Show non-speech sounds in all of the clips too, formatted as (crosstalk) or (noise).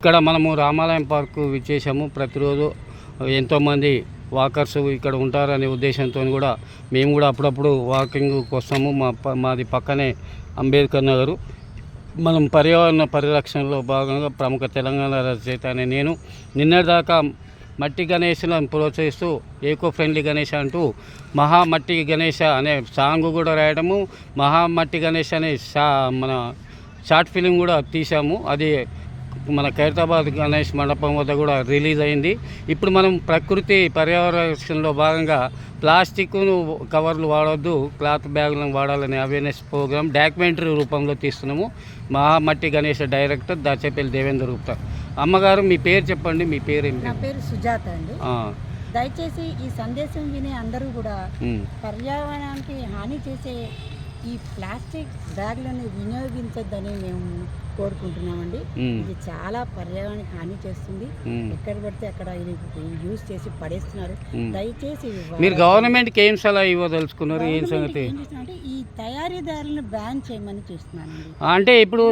ఇక్కడ మనము రామాలయం పార్కు విచ్చేసాము ప్రతిరోజు ఎంతోమంది వాకర్స్ ఇక్కడ ఉంటారనే ఉద్దేశంతో కూడా మేము కూడా అప్పుడప్పుడు వాకింగ్ వస్తాము మా ప- మాది పక్కనే అంబేద్కర్ నగరు. మనం పర్యావరణ పరిరక్షణలో భాగంగా ప్రముఖ తెలంగాణ రచయిత అనే నేను. నిన్నటిదాకా మట్టి గణేష్లను ప్రోత్సహిస్తూ ఏకో ఫ్రెండ్లీ గణేష్ అంటూ మహా మట్టి గణేష అనే సాంగ్ కూడా రాయడము మహా మట్టి గణేష్ అనే షా మన షార్ట్ ఫిలిం కూడా తీసాము అది మన ఖైరతాబాద్ గణేష్ మండపం వద్ద కూడా రిలీజ్ అయింది. ఇప్పుడు మనం ప్రకృతి పర్యావరణలో భాగంగా ప్లాస్టిక్ కవర్లు వాడొద్దు క్లాత్ బ్యాగులను వాడాలనే అవేర్నెస్ ప్రోగ్రామ్ డాక్యుమెంటరీ రూపంలో తీస్తున్నాము. మహామట్టి గణేష్ డైరెక్టర్ దాచేపల్లి దేవేంద్ర గుప్తా. అమ్మగారు మీ పేరు చెప్పండి మీ పేరు ఏంటి? నా పేరు సుజాత అండి. దయచేసి ఈ సందేశం వినే అందరూ కూడా పర్యావరణానికి హాని చేసే ఈ ప్లాస్టిక్ బ్యాగ్లను వినియోగించొద్దని మేము కోరుకుంటున్నామండి. ఇది చాలా పర్యావరణానికి హాని చేస్తుంది. ఎక్కడ పడితే అక్కడ ఇది యూజ్ చేసి పడేస్తున్నారు. దయచేసి మీరు. గవర్నమెంట్కి ఏం సలహా ఇవ్వదలుచుకున్నారు ఏం సంగతి? చేస్తున్నారంటే ఈ తయారీదారులను బ్యాన్ చేయమని చూస్తున్నానండి. అంటే ఇప్పుడు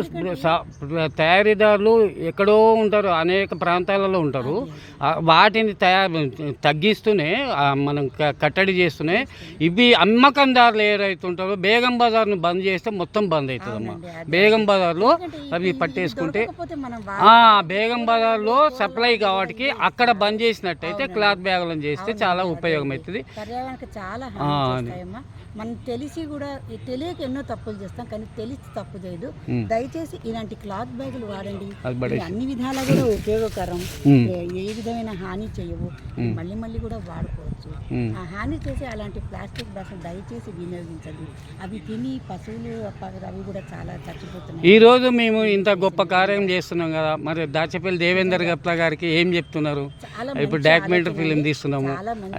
తయారీదారులు ఎక్కడో ఉంటారు అనేక ప్రాంతాలలో ఉంటారు. వాటిని తయారు తగ్గిస్తూనే మనం కట్టడి చేస్తూనే ఇవి అమ్మకందారులు ఏదైతుంటారో బేగం బజార్ను బంద్ చేస్తే మొత్తం బంద్ అవుతుందమ్మా బేగం బజార్లో అవి పట్టేసుకుంటే ఆ. బేగం బజార్లో సప్లై కాబట్టి అక్కడ బంద్ చేసినట్టయితే క్లాత్ బ్యాగులను చేస్తే చాలా ఉపయోగం అవుతుంది మనం తెలిసి కూడా తెలియక ఎన్నో తప్పులు చేస్తాం కానీ తెలిసి తప్పు చేయదు. దయచేసి ఇలాంటి క్లాత్ బ్యాగులు వాడండి. అన్ని విధాలా కూడా ఉపయోగకరం. ఏ- విధమైన హాని చేయవు. మళ్ళీ మళ్ళీ కూడా వాడుకోవచ్చు. ఆ హాని చేసే అలాంటి ప్లాస్టిక్ బ్యాగ్స్ దయచేసి వినియోగించండి. అవి తిని పశువులు అవి కూడా చాలా చచ్చిపోతున్నాయి. ఈ రోజు మేము ఇంత గొప్ప కార్యం చేస్తున్నాం కదా. మరి దాచపల్లి దేవేందర్ గప్లా గారికి ఏం చెప్తున్నారు? ఇప్పుడు డాక్యుమెంటరీ ఫిలిం. తీస్తున్నాము.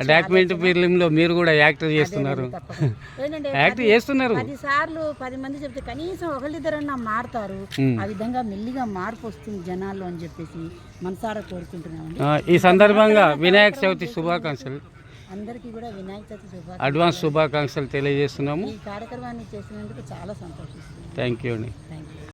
డాక్యుమెంటరీ. ఫిలింలో మీరు కూడా యాక్టర్ చేస్తున్నారు. (laughs) యాక్ట్ చేస్తున్నారు. సార్లు పది మంది చెప్తే కనీసం ఒకళ్ళిద్దరన్నా మారుతారు. ఆ విధంగా మెల్లిగా మార్పు వస్తుంది జనాల్లో అని చెప్పేసి మనసారా కోరుకుంటున్నామండి. ఆ, ఈ సందర్భంగా వినాయక చవితి శుభాకాంక్షలు. అందరికీ కూడా వినాయక చవితి శుభాకాంక్షలు. అడ్వాన్స్ శుభాకాంక్షలు తెలియజేస్తున్నాము. ఈ కార్యక్రమాన్ని చేసినందుకు చాలా సంతోషిస్తున్నాను థ్యాంక్ యూ అండి.